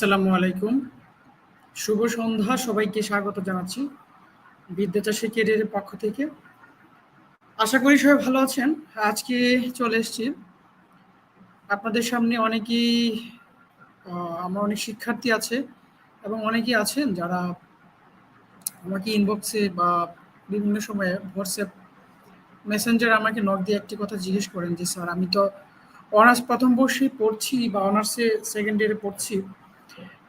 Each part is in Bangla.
আসসালামু আলাইকুম। শুভ সন্ধ্যা, সবাইকে স্বাগত জানাচ্ছি বিদ্যাচাষী কেরিয়ারের পক্ষ থেকে। আশা করি সবাই ভালো আছেন। আজকে চলে এসেছি। আপনাদের সামনে অনেকেই আমার অনেক শিক্ষার্থী আছে এবং অনেকেই আছেন যারা আমাকে ইনবক্সে বা বিভিন্ন সময়ে হোয়াটসঅ্যাপ মেসেঞ্জার আমাকে নক দিয়ে একটি কথা জিজ্ঞেস করেন যে, স্যার, আমি তো অনার্স প্রথম বর্ষে পড়ছি বা অনার্সে সেকেন্ড ইয়ারে পড়ছি।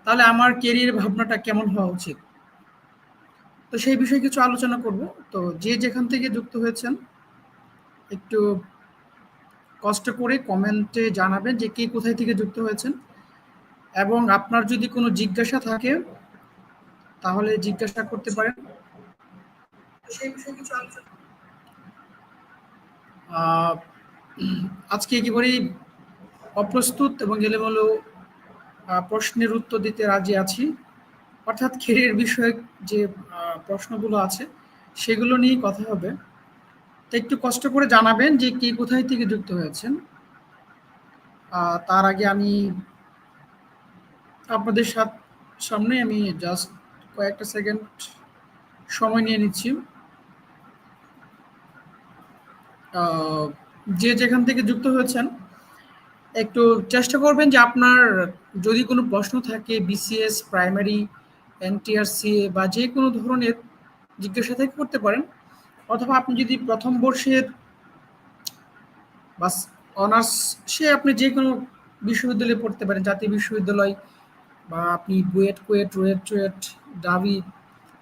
তাহলে আমার কেরিয়ার ভাবনাটা কেমন হওয়া উচিত? তো সেই বিষয়ে কিছু আলোচনা করব। তো যে যেখান থেকে যুক্ত হয়েছেন, একটু কষ্ট করে কমেন্টে জানাবেন যে কে কোথায় থেকে যুক্ত হয়েছেন। এবং আপনার যদি কোনো জিজ্ঞাসা থাকে, তাহলে জিজ্ঞাসা করতে পারেন। আজকে একেবারেই অপ্রস্তুত এবং এলোমেলো প্রশ্নের উত্তর দিতে রাজি আছি। অর্থাৎ খেরের বিষয়ে যে প্রশ্নগুলো আছে, সেগুলো নিয়ে কথা হবে। তো একটু কষ্ট করে জানাবেন যে কে কোথায় থেকে যুক্ত হয়েছেন। তার আগে আমি আপনাদের সামনে আমি জাস্ট কয়েকটা সেকেন্ড সময় নিয়ে নিচ্ছি। যে যেখান থেকে যুক্ত হয়েছেন একটু চেষ্টা করবেন যে আপনার যদি কোনো প্রশ্ন থাকে বিসিএস প্রাইমারি এনটিআরসিএ বা যে কোনো ধরনের জিজ্ঞাসা থেকে করতে পারেন। অথবা আপনি যদি প্রথম বর্ষের বা অনার্স সে আপনি যে কোনো বিশ্ববিদ্যালয়ে পড়তে পারেন, জাতীয় বিশ্ববিদ্যালয় বা আপনি বুয়েট, কুয়েট, রুয়েট, চুয়েট, ডাবি,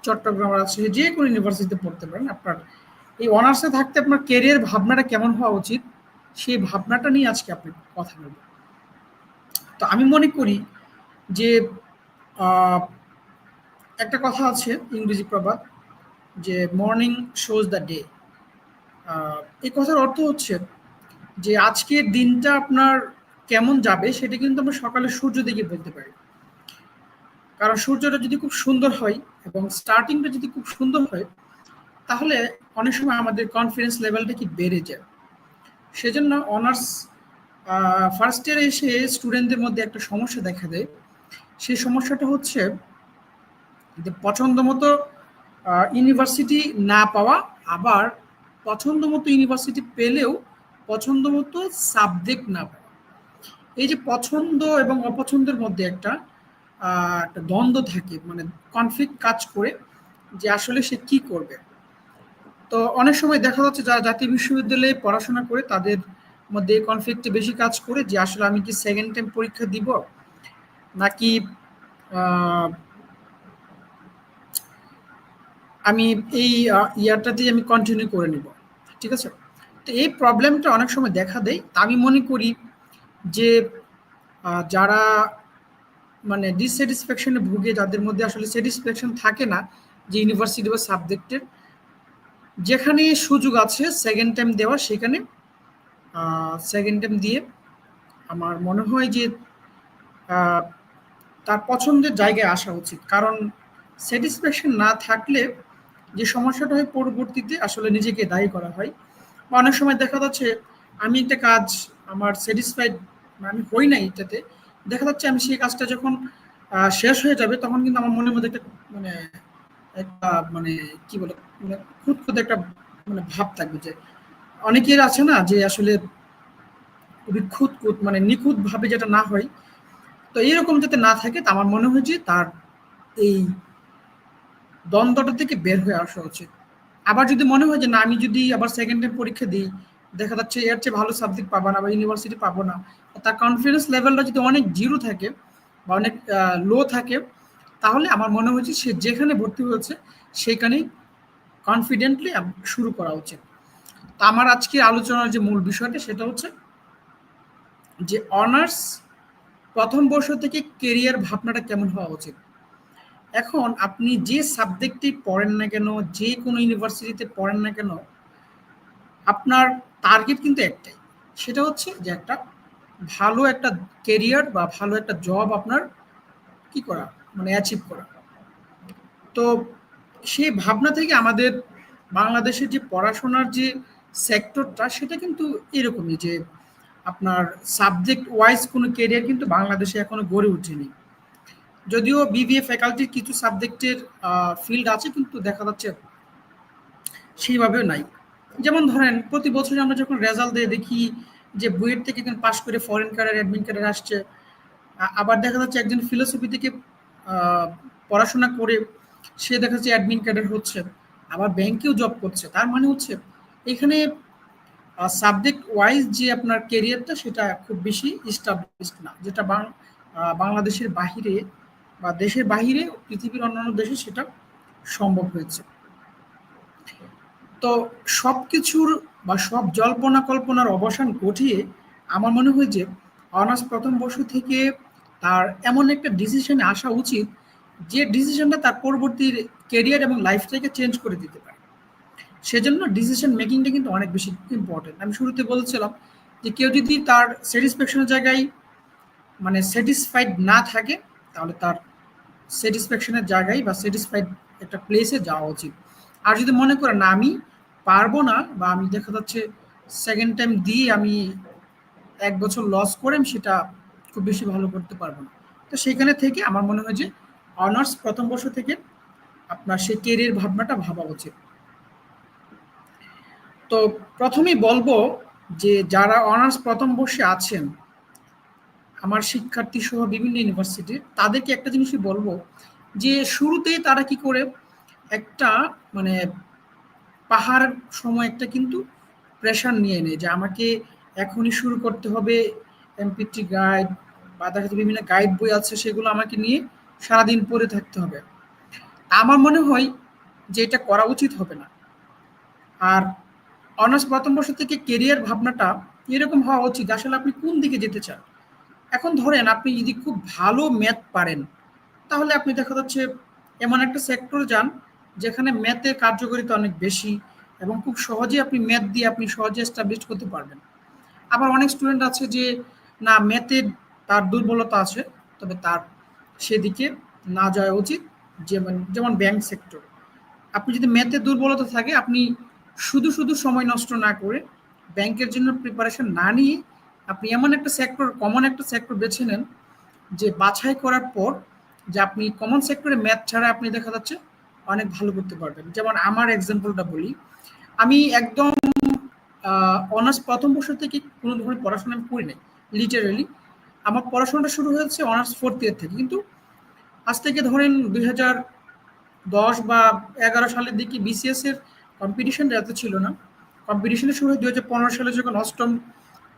চট্টগ্রাম, রাজশাহী, যে কোনো ইউনিভার্সিটিতে পড়তে পারেন। আপনার এই অনার্সে থাকতে আপনার কেরিয়ার ভাবনাটা কেমন হওয়া উচিত? সেই ভাবনাটা নিয়ে আজকে আপনি কথা বলবেন তো আমি মনে করি যে একটা কথা আছে ইংরেজি প্রবাদ যে মর্নিং শোজ দ্য ডে এই কথার অর্থ হচ্ছে যে, আজকের দিনটা আপনার কেমন যাবে সেটা কিন্তু আমরা সকালে সূর্য দেখে বলতে পারি। কারণ সূর্যটা যদি খুব সুন্দর হয় এবং স্টার্টিংটা যদি খুব সুন্দর হয়, তাহলে অনেক সময় আমাদের কনফিডেন্স লেভেলটা কি বেড়ে যায়। সেজন্য অনার্স ফার্স্ট ইয়ারে এসে স্টুডেন্টদের মধ্যে একটা সমস্যা দেখা দেয়। সেই সমস্যাটা হচ্ছে যে পছন্দ মতো ইউনিভার্সিটি না পাওয়া, আবার পছন্দ মতো ইউনিভার্সিটি পেলেও পছন্দ মতো সাবজেক্ট না পাওয়া। এই যে পছন্দ এবং অপছন্দের মধ্যে একটা একটা দ্বন্দ্ব থাকে মানে কনফ্লিক্ট কাজ করে যে আসলে সে কি করবে। তো অনেক সময় দেখা যাচ্ছে যারা জাতীয় বিশ্ববিদ্যালয়ে পড়াশোনা করে, তাদের মধ্যে কনফ্লিক্টে বেশি কাজ করে যে, আসলে আমি কি সেকেন্ড টাইম পরীক্ষা দিব? নাকি আমি এই ইয়ারটাতেই আমি কন্টিনিউ করে নিব, ঠিক আছে? তো এই প্রবলেমটা অনেক সময় দেখা দেয়। আমি মনে করি যে যারা মানে ডিসস্যাটিসফ্যাকশনে ভুগে, যাদের মধ্যে আসলে স্যাটিসফ্যাকশন থাকে না, যে ইউনিভার্সিটি বা সাবজেক্টের যেখানে সুযোগ আছে সেকেন্ড টাইম দেওয়া, সেখানে সেকেন্ড টাইম দিয়ে আমার মনে হয় যে তার পছন্দের জায়গায় আসা উচিত। কারণ স্যাটিসফ্যাকশন না থাকলে যে সমস্যাটা হয় পরবর্তীতে আসলে নিজেকে দায়ী করা হয়। বা অনেক সময় দেখা যাচ্ছে, আমি একটা কাজ আমার স্যাটিসফাইড আমি হই না এটাতে, দেখা যাচ্ছে আমি সেই কাজটা যখন শেষ হয়ে যাবে, তখন কিন্তু আমার মনের মধ্যে একটা মানে একটা মানে কি বলে মানে একটা মানে ভাব থাকবে যে অনেকের আছে না যে আসলে খুবই খুদ মানে নিখুঁত ভাবে যেটা না হয়, তো এইরকম যাতে না থাকে, তা আমার মনে হয় যে তার এই দ্বন্দ্বটা থেকে বের হয়ে আসা উচিত। আবার যদি মনে হয় যে না, আমি যদি আবার সেকেন্ড টাইম পরীক্ষা দিই, দেখা যাচ্ছে এর চেয়ে ভালো সাবজেক্ট পাবো না বা ইউনিভার্সিটি পাবো না, তার কনফিডেন্স লেভেলটা যদি অনেক জিরো থাকে বা অনেক লো থাকে তাহলে আমার মনে হয়েছে সে যেখানে ভর্তি হয়েছে সেখানেই কনফিডেন্টলি শুরু করা উচিত। তা আমার আজকে আলোচনার যে মূল বিষয়টা সেটা হচ্ছে যে অনার্স প্রথম বর্ষ থেকে কেরিয়ার ভাবনাটা কেমন হওয়া উচিত? এখন আপনি যে সাবজেক্টটি পড়েন না কেন, যে কোনো ইউনিভার্সিটিতে পড়েন না কেন, আপনার টার্গেট কিন্তু একটাই। সেটা হচ্ছে যে একটা ভালো একটা কেরিয়ার বা ভালো একটা জব আপনার কি করা? মানে অ্যাচিভ করা। তো সেই ভাবনা থেকে আমাদের বাংলাদেশের যে পড়াশোনার যে সেক্টরটা সেটা কিন্তু এরকমই যে আপনার সাবজেক্ট ওয়াইজ কোনো কেরিয়ার কিন্তু বাংলাদেশে এখনও গড়ে ওঠেনি যদিও বিবিএ ফ্যাকাল্টির কিছু সাবজেক্টের ফিল্ড আছে, কিন্তু দেখা যাচ্ছে সেইভাবেও নাই। যেমন ধরেন, প্রতি বছর আমরা যখন রেজাল্ট দিয়ে দেখি যে বুয়েট থেকে পাশ করে ফরেন ক্যারিয়ার অ্যাডমিন ক্যারিয়ার আসছে আবার দেখা যাচ্ছে একজন ফিলোসফি থেকে পড়াশোনা করে সে দেখা যাচ্ছে অ্যাডমিন ক্যারিয়ার হচ্ছে, আবার ব্যাংকেও জব করছে। তার মানে হচ্ছে এখানে সাবজেক্ট ওয়াইজ যে আপনার কেরিয়ারটা সেটা খুব বেশি ইস্টাবলিশড না। যেটা বাংলাদেশের বাহিরে বা দেশের বাহিরে পৃথিবীর অন্যান্য দেশে সেটা সম্ভব হয়েছে। তো সব কিছুর বা সব জল্পনা কল্পনার অবসান ঘটিয়ে আমার মনে হয় যে অনার্স প্রথম বর্ষ থেকে তার এমন একটা ডিসিশনে আসা উচিত যে ডিসিশনটা তার পরবর্তী কেরিয়ার এবং লাইফটাকে চেঞ্জ করে দিতে পারে। সেজন্য ডিসিশন মেকিংটা কিন্তু অনেক বেশি ইম্পর্টেন্ট আমি শুরুতে বলছিলাম যে কেউ যদি তার স্যাটিসফ্যাকশনের জায়গায় মানে স্যাটিসফাইড না থাকে, তাহলে তার স্যাটিসফ্যাকশনের জায়গায় বা স্যাটিসফাইড একটা প্লেসে যাওয়া উচিত। আর যদি মনে করে না, আমি পারব না বা আমি দেখা যাচ্ছে সেকেন্ড টাইম দিয়ে আমি এক বছর লস করে সেটা খুব বেশি ভালো করতে পারব না। তো সেখানে থেকে আমার মনে হয় যে অনার্স প্রথম বর্ষ থেকে আপনার সেই কেরিয়ার ভাবনাটা ভাবা উচিত। তো প্রথমেই বলব যে যারা অনার্স প্রথম বর্ষে আছেন, আমার শিক্ষার্থী সহ বিভিন্ন ইউনিভার্সিটির তাদেরকে একটা জিনিসই বলব যে শুরুতেই তারা কি করে একটা মানে পাহাড় সময় একটা কিন্তু প্রেশার নিয়ে নেয় যে আমাকে এখনই শুরু করতে হবে এমপিটি গাইড বা দেখা বিভিন্ন গাইড বই আছে, সেগুলো আমাকে নিয়ে সারাদিন পড়ে থাকতে হবে। আমার মনে হয় যে এটা করা উচিত হবে না। আর অনার্স প্রথম বর্ষ থেকে কেরিয়ার ভাবনাটা এরকম হওয়া উচিত আসলে আপনি কোন দিকে যেতে চান। এখন ধরেন আপনি যদি খুব ভালো ম্যাথ পারেন, তাহলে আপনি দেখা যাচ্ছে এমন একটা সেক্টর যান যেখানে ম্যাথের কার্যকারিতা অনেক বেশি এবং খুব সহজে আপনি ম্যাথ দিয়ে আপনি সহজে এস্টাবলিশ করতে পারবেন। আবার অনেক স্টুডেন্ট আছে যে না ম্যাথের তার দুর্বলতা আছে, তবে তার সেদিকে না যাওয়া উচিত, যেমন যেমন ব্যাংক সেক্টর আপনি যদি ম্যাথের দুর্বলতা থাকে, আপনি শুধু শুধু সময় নষ্ট না করে ব্যাংকের জন্য প্রিপারেশন না নিয়ে আপনি এমন একটা সেক্টর কমন একটা সেক্টর বেছে নেন, যে বাছাই করার পর যে আপনি কমন সেক্টরে ম্যাথ ছাড়া আপনি দেখা যাচ্ছে অনেক ভালো করতে পারবেন। যেমন আমার এক্সাম্পলটা বলি। আমি একদম অনার্স প্রথম বছর থেকে কোনো ধরনের পড়াশোনা আমি করি নাই। লিটারেলি আমার পড়াশোনাটা শুরু হয়েছে অনার্স ফোর্থ ইয়ার থেকে। কিন্তু আজ থেকে ধরেন দুই হাজার দশ বা এগারো সালের দিকে বিসিএস এর কম্পিটিশনটা এত ছিল না। কম্পিটিশনের শুরু হয় দু হাজার পনেরো সালে যখন অষ্টম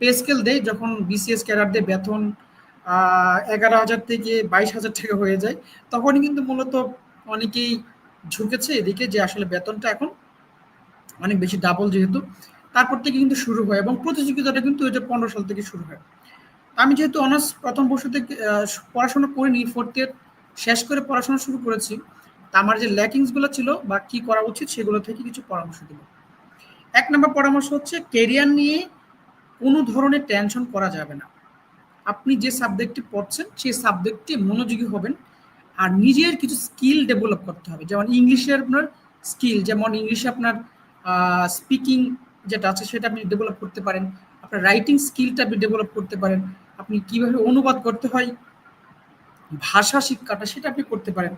পে স্কেল দেয়, যখন বিসিএস ক্যাডারদের বেতন এগারো হাজার থেকে বাইশ হাজার টাকা হয়ে যায়, তখনই কিন্তু মূলত অনেকেই ঝুঁকেছে এদিকে যে আসলে বেতনটা এখন অনেক বেশি ডাবল যেহেতু। তারপর থেকে কিন্তু শুরু হয় এবং প্রতিযোগিতাটা কিন্তু হাজার পনেরো সাল থেকে শুরু হয়। আমি যেহেতু অনার্স প্রথম বর্ষ থেকে পড়াশোনা করিনি ফোর্থ ইয়ার শেষ করে পড়াশোনা শুরু করেছি আমার যে ল্যাকিংসগুলো ছিল বা কি করা উচিত সেগুলো থেকে কিছু পরামর্শ দেব। এক নম্বর পরামর্শ হচ্ছে কেরিয়ার নিয়ে কোনো ধরনের টেনশন করা যাবে না। আপনি যে সাবজেক্টটি পড়ছেন, সেই সাবজেক্টটি মনোযোগী হবেন আর নিজের কিছু স্কিল ডেভেলপ করতে হবে। যেমন ইংলিশের আপনার স্কিল যেমন ইংলিশে আপনার স্পিকিং যেটা আছে সেটা আপনি ডেভেলপ করতে পারেন, আপনার রাইটিং স্কিলটা আপনি ডেভেলপ করতে পারেন। আপনি কীভাবে অনুবাদ করতে হয়, ভাষা শিক্ষাটা সেটা আপনি করতে পারেন।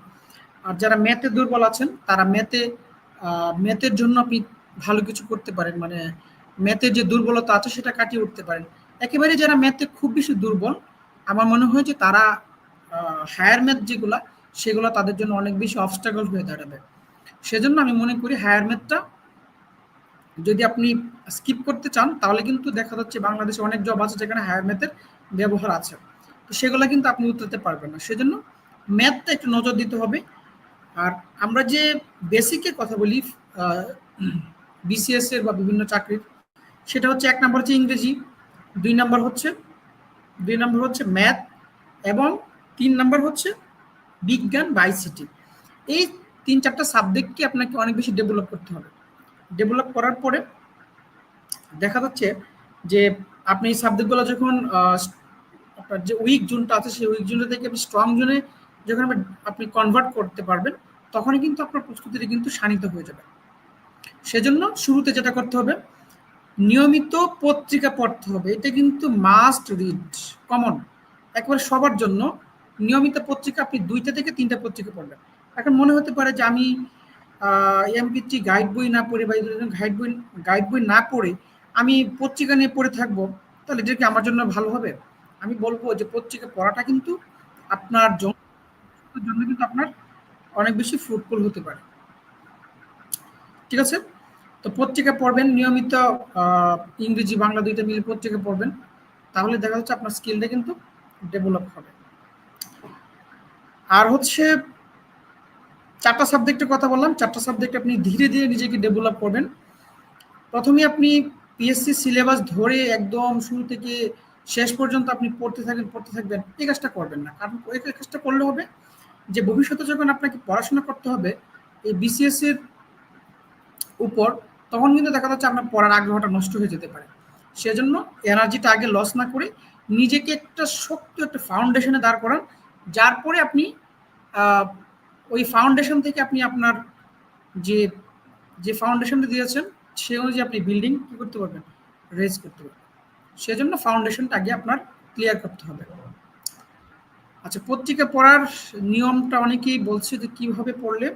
আর যারা ম্যাথে দুর্বল আছেন, তারা ম্যাথে ম্যাথের জন্য আপনি ভালো কিছু করতে পারেন। মানে ম্যাথের যে দুর্বলতা আছে, সেটা কাটিয়ে উঠতে পারেন। একেবারে যারা ম্যাথে খুব বেশি দুর্বল, আমার মনে হয় যে তারা হায়ার ম্যাথ যেগুলা, সেগুলো তাদের জন্য অনেক বেশি অবস্টাকল হয়ে দাঁড়াবে। সেজন্য আমি মনে করি হায়ার ম্যাথটা যদি আপনি স্কিপ করতে চান, তাহলে কিন্তু দেখা যাচ্ছে বাংলাদেশে অনেক জব আছে যেখানে হায়ার ম্যাথের ব্যবহার আছে। তো সেগুলো কিন্তু আপনি উত্তরতে পারবেন না। সেজন্য ম্যাথটা একটু নজর দিতে হবে। আর আমরা যে বেসিকে কথা বলি বিসিএস এর বা বিভিন্ন চাকরির, সেটা হচ্ছে এক নম্বর হচ্ছে ইংরেজি, দুই নম্বর হচ্ছে, দুই নম্বর হচ্ছে ম্যাথ এবং তিন নম্বর হচ্ছে বিজ্ঞান বা আইসিটি এই তিন চারটা সাবজেক্টকে আপনাকে অনেক বেশি ডেভেলপ করতে হবে। ডেভেলপ করার পরে দেখা যাচ্ছে যে আপনি এই সাবজেক্টগুলো যখন যে উইক জোনটা আছে, সেই উইক জোনটা থেকে আপনি স্ট্রং জোনে যখন আপনি কনভার্ট করতে পারবেন, তখনই কিন্তু আপনার প্রস্তুতিটা কিন্তু শানিত হয়ে যাবে। সেজন্য শুরুতে যেটা করতে হবে, নিয়মিত পত্রিকা পড়তে হবে। এটা কিন্তু মাস্ট রিড কমন একবার সবার জন্য নিয়মিত পত্রিকা আপনি দুইটা থেকে তিনটা পত্রিকা পড়বেন। এখন মনে হতে পারে যে আমি এমপিটি গাইড বই না পড়ে বা গাইড বই গাইড বই না পড়ে আমি পত্রিকা নিয়ে পড়ে থাকব, তাহলে এটা কি আমার জন্য ভালো হবে? আমি বলব যে পত্রিকা পড়াটা কিন্তু আপনার জন্য কিন্তু আপনার অনেক বেশি ফ্রুটফুল হতে পারে। ঠিক আছে? তো পত্রিকা পড়বেন, নিয়মিত ইংরেজি, বাংলা দুইটা মিলে পত্রিকা পড়বেন, তাহলে দেখা যাচ্ছে আপনার স্কিলটা কিন্তু ডেভেলপ হবে। আর হচ্ছে, চারটা সাবজেক্টের কথা বললাম, চারটা সাবজেক্ট আপনি ধীরে ধীরে নিজেকে ডেভেলপ করবেন। প্রথমে আপনি পিএসসি সিলেবাস ধরে একদম শুরু থেকে শেষ পর্যন্ত আপনি পড়তে থাকেন, পড়তে থাকবেন, এই কাজটা করবেন না। কারণ ওই কাজটা করলে হবে যে ভবিষ্যতে যখন আপনাকে পড়াশোনা করতে হবে, এই বিসিএস এর উপর, তখন কিন্তু দেখা যাচ্ছে আপনার পড়ার আগ্রহটা নষ্ট হয়ে যেতে পারে। সেজন্য এনার্জিটা আগে লস না করে নিজেকে একটা শক্ত একটা ফাউন্ডেশনে দাঁড় করান, যার পরে আপনি ওই ফাউন্ডেশন থেকে আপনি আপনার যে যে ফাউন্ডেশনটা দিয়েছেন, সে অনুযায়ী আপনি বিল্ডিং কী করতে পারবেন? রেজ করতে পারবেন। সেজন্য ফাউন্ডেশনটা আগে আপনার ক্লিয়ার করতে হবে। আচ্ছা পত্রিকা পড়ার নিয়মটা অনেকেই বলছে যে কীভাবে পড়লে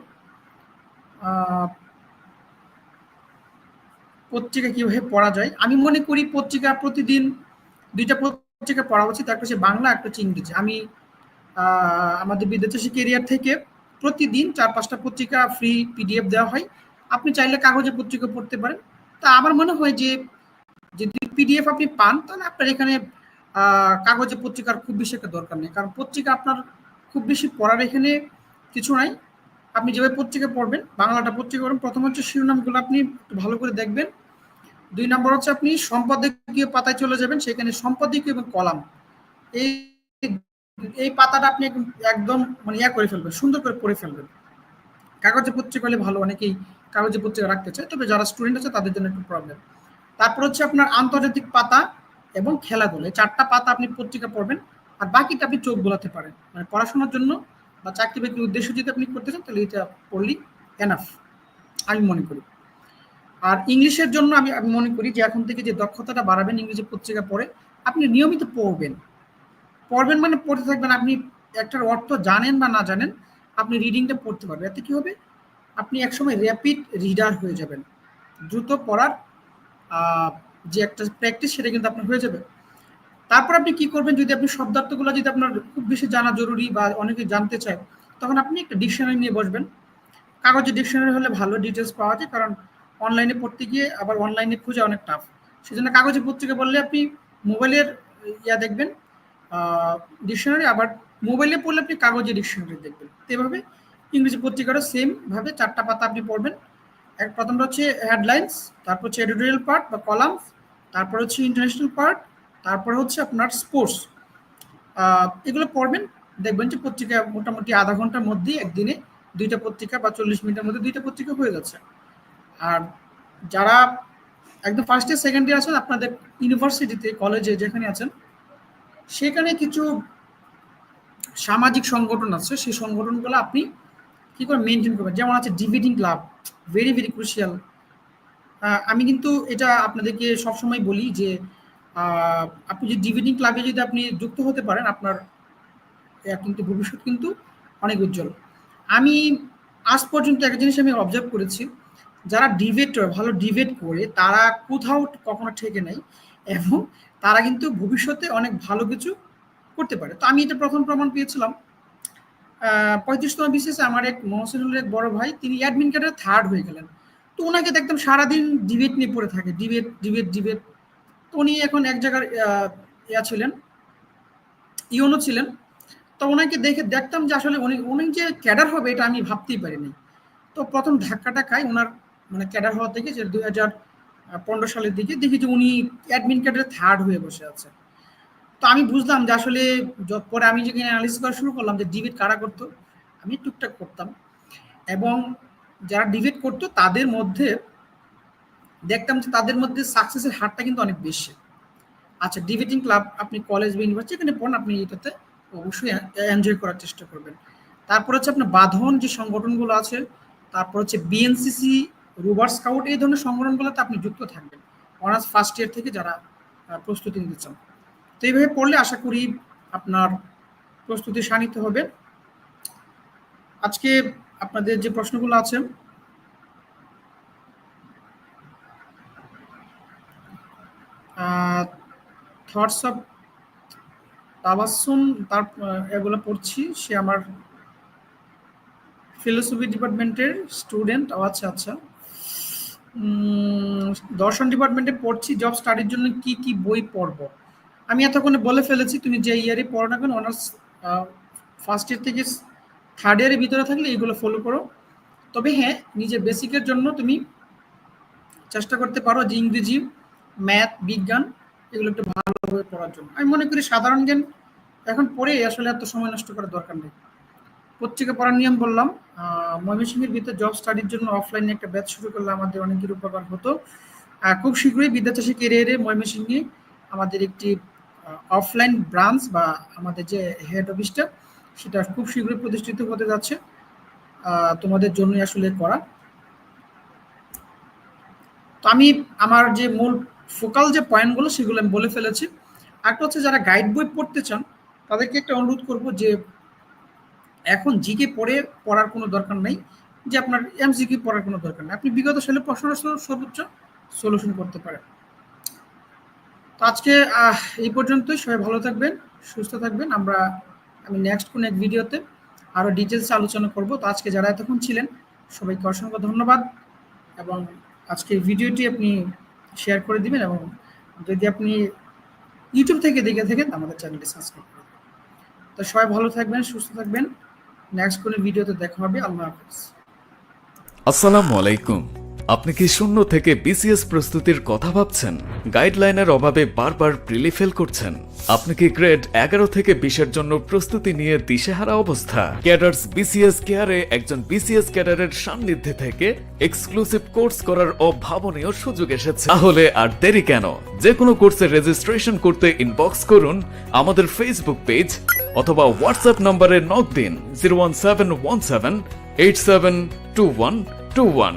পত্রিকা কীভাবে পড়া যায়। আমি মনে করি পত্রিকা প্রতিদিন দুইটা পত্রিকা পড়া উচিত, একটা হচ্ছে বাংলা, একটা হচ্ছে ইংরেজি। আমি আমাদের বিদ্যাচাষী কেরিয়ার থেকে প্রতিদিন চার পাঁচটা পত্রিকা ফ্রি পিডিএফ দেওয়া হয়। আপনি চাইলে কাগজে পত্রিকা পড়তে পারেন। তা আমার মনে হয় যে যদি পিডিএফ আপনি পান, তাহলে আপনার এখানে কাগজে পত্রিকার খুব বেশি একটা দরকার নেই। কারণ পত্রিকা আপনার খুব বেশি পড়ার এখানে কিছু নাই। আপনি যেভাবে পত্রিকা পড়বেন, বাংলাটা পত্রিকা পড়বেন, প্রথম হচ্ছে শিরোনামগুলো আপনি একটু ভালো করে দেখবেন। দুই নম্বর হচ্ছে আপনি সম্পাদকীয় পাতায় চলে যাবেন, সেখানে সম্পাদকীয় এবং কলাম। এই এই পাতাটা আপনি একদম মানে ইয়া করে ফেলবেন, সুন্দর করে পড়ে ফেলবেন। কাগজে পত্রিকা হলে ভালো, অনেকেই কাগজে পত্রিকা রাখতে চায়, তবে যারা স্টুডেন্ট আছে তাদের জন্য একটু প্রবলেম তারপর হচ্ছে আপনার আন্তর্জাতিক পাতা এবং খেলাধুলা। এই চারটা পাতা আপনি পত্রিকা পড়বেন, আর বাকিটা আপনি চোখ বোলাতে পারেন। মানে পড়াশোনার জন্য বা চাকরি বাকরির উদ্দেশ্য যদি আপনি করতে চান, তাহলে এটা পড়লেই এনাফ আমি মনে করি। আর ইংলিশের জন্য আমি আমি মনে করি যে এখন থেকে যে দক্ষতাটা বাড়াবেন ইংরেজি পত্রিকা পড়ে, আপনি নিয়মিত পড়বেন। পড়বেন মানে পড়তে থাকবেন, আপনি একটার অর্থ জানেন বা না জানেন, আপনি রিডিংটা পড়তে পারবেন। এতে কি হবে? আপনি একসময় র্যাপিড রিডার হয়ে যাবেন। দ্রুত পড়ার যে একটা প্র্যাকটিস সেটা কিন্তু আপনার হয়ে যাবে। তারপর আপনি কি করবেন, যদি আপনি শব্দার্থগুলো যদি আপনার খুব বেশি জানা জরুরি বা অনেকে জানতে চায়, তখন আপনি একটা ডিকশনারি নিয়ে বসবেন। কাগজে ডিকশনারি হলে ভালো ডিটেলস পাওয়া যায়, কারণ অনলাইনে পড়তে গিয়ে আবার অনলাইনে খুঁজে অনেক টাফ সেজন্য কাগজে পত্রিকা বললে আপনি মোবাইলের ইয়া দেখবেন ডিকশনারি আবার মোবাইলে পড়লে আপনি কাগজে ডিকশনারি দেখবেন। তো এভাবে ইংরেজি পত্রিকারও সেম ভাবে চারটা পাতা আপনি পড়বেন। এক প্রথমটা হচ্ছে হেডলাইন্স তারপর হচ্ছে এডিটোরিয়াল পার্ট বা কলামস তারপর হচ্ছে ইন্টারন্যাশনাল পার্ট তারপরে হচ্ছে আপনার স্পোর্টস এগুলো পড়বেন, দেখবেন যে পত্রিকা মোটামুটি আধা ঘণ্টার মধ্যেই একদিনে দুইটা পত্রিকা বা চল্লিশ মিনিটের মধ্যে দুইটা পত্রিকা হয়ে যাচ্ছে। আর যারা একদম ফার্স্ট ইয়ার সেকেন্ড ইয়ার আছেন, আপনাদের ইউনিভার্সিটিতে কলেজে যেখানে আছেন, সেখানে কিছু সামাজিক সংগঠন আছে, সেই সংগঠনগুলো আপনি কী করে মেনটেন করবেন? যেমন আছে debating club very very crucial আমি কিন্তু এটা আপনাদেরকে সবসময় বলি যে আপনি যে ডিবেটিং ক্লাবে যদি আপনি যুক্ত হতে পারেন, আপনার কিন্তু ভবিষ্যৎ কিন্তু অনেক উজ্জ্বল। আমি আজ পর্যন্ত একটা জিনিস আমি অবজার্ভ করেছি, যারা ডিবেটর ভালো ডিবেট করে, তারা কোথাও কখনো ঠেকে নেই এবং তারা কিন্তু ভবিষ্যতে অনেক ভালো কিছু করতে পারে। তো আমি এটা প্রথম প্রমাণ পেয়েছিলাম। পঁয়ত্রিশতম বিশেষে আমার এক মহসিনুলের এক বড় ভাই, তিনি অ্যাডমিন কার্ডে থার্ড হয়ে গেলেন। তো ওনাকে দেখতাম সারাদিন ডিবেট নিয়ে পড়ে থাকে ডিবেট ডিবেট ডিবেট তো উনি এখন এক জায়গার ইয়া ছিলেন, ইউনো ছিলেন। তো ওনাকে দেখে দেখতাম যে আসলে উনি উনি যে ক্যাডার হবে এটা আমি ভাবতেই পারিনি। তো প্রথম ধাক্কাটা খাই ওনার মানে ক্যাডার হওয়া থেকে যে দুই হাজার পনেরো সালের দিকে দেখি যে উনি অ্যাডমিন কার্ডের থার্ড হয়ে বসে আছে। তো আমি বুঝলাম যে আসলে পরে আমি যেখানে অ্যানালিসিস করা শুরু করলাম যে ডিবেট কারা করতো, আমি টুকটাক করতাম। এবং যারা ডিবেট করতো, তাদের মধ্যে দেখতাম যে তাদের মধ্যে সাকসেসের হারটা কিন্তু অনেক বেশি। আচ্ছা ডিবেটিং ক্লাব আপনি কলেজ বা ইউনিভার্সিটি এখানে পড়েন, আপনি এটাতে অবশ্যই এনজয় করার চেষ্টা করবেন। তারপর হচ্ছে আপনার বাঁধন যে সংগঠনগুলো আছে, তারপর হচ্ছে বিএনসিসি রুবার স্কাউট এই ধরনের সংগঠনগুলোতে আপনি যুক্ত থাকবেন। অনার্স ফার্স্ট ইয়ার থেকে যারা প্রস্তুতি নিতে চান। তো এইভাবে পড়লে আশা করি আপনার প্রস্তুতি সানিতে হবে। আজকে আপনাদের যে প্রশ্নগুলো আছে থটস অফ তাবাসুম তার এগুলো পড়ছি। সে আমার ফিলোসফি ডিপার্টমেন্টের স্টুডেন্ট আচ্ছা আচ্ছা। দর্শন ডিপার্টমেন্টে পড়ছি। জব স্টাডির জন্য কি কি বই পড়ব? আমি এতক্ষণে বলে ফেলেছি, তুমি যে ইয়ারে পড়ো না কেন অনার্স ফার্স্ট ইয়ার থেকে থার্ড ইয়ারের ভিতরে থাকলে এইগুলো ফলো করো। তবে হ্যাঁ নিজের বেসিকের জন্য তুমি চেষ্টা করতে পারো যে ইংরেজি ম্যাথ বিজ্ঞান এগুলো একটু ভালোভাবে পড়ার জন্য। আমি মনে করি সাধারণ জ্ঞান এখন পড়ে আসলে এত সময় নষ্ট করার দরকার নেই। পত্রিকা পড়ার নিয়ম বললাম ময়মনসিংহের ভিতরে জব স্টাডির জন্য অফলাইনে একটা ব্যাচ শুরু করলে আমাদের অনেকের উপকার হতো। খুব শীঘ্রই বিদ্যাচাষী কেরিয়ারে ময়মনসিংহে আমাদের একটি অফলাইন ব্রাঞ্চ বা আমাদের যে হেড অফিসটা সেটা খুব শীঘ্রই প্রতিষ্ঠিত হতে যাচ্ছে। তোমাদের জন্যই আসলে করা। তো আমি আমার যে মূল ফোকাল যে পয়েন্টগুলো সেগুলো আমি বলে ফেলেছি। একটা হচ্ছে যারা গাইড বই পড়তে চান, তাদেরকে একটা অনুরোধ করব যে এখন জিকে পড়ে, পড়ার কোনো দরকার নেই, যে আপনার এমসিকে পড়ার কোনো দরকার নেই। আপনি বিগত সালে প্রশ্নের সর্বোচ্চ সলিউশন করতে পারেন। তো আজকে এই পর্যন্তই। সবাই ভালো থাকবেন, সুস্থ থাকবেন। আমরা, আমি নেক্সট কোন এক ভিডিওতে আরও ডিটেলস আলোচনা করব। তো আজকে যারা এতক্ষণ ছিলেন, সবাইকে অসংখ্য ধন্যবাদ এবং আজকে ভিডিওটি আপনি শেয়ার করে দিবেন এবং যদি আপনি ইউটিউব থেকে দেখে থাকেন, আমাদের চ্যানেলটি সাবস্ক্রাইব করবেন তো সবাই ভালো থাকবেন, সুস্থ থাকবেন। নেক্সট কোনো ভিডিওতে দেখা হবে। আল্লাহ হাফিজ। আসসালামু আলাইকুম। আপনি কি শূন্য থেকে বিসিএস প্রস্তুতির কথা ভাবছেন? গাইডলাইনের অভাবে বারবার প্রিলি ফেল করছেন। আপনি কি গ্রেড এগারো থেকে বিশের জন্য প্রস্তুতি নিয়ে দিশেহারা অবস্থা? ক্যাডার্স বিসিএস কেয়ারে একজন বিসিএস ক্যাডারের সান্নিধ্যে থেকে এক্সক্লুসিভ কোর্স করার অভাবনীয় সুযোগ এসেছে। তাহলে আর দেরি কেন? যে কোনো কোর্সের রেজিস্ট্রেশন করতে ইনবক্স করুন আমাদের ফেসবুক পেজ অথবা হোয়াটসঅ্যাপ নম্বরে নক দিন। Zero one seven one seven eight seven two one two one.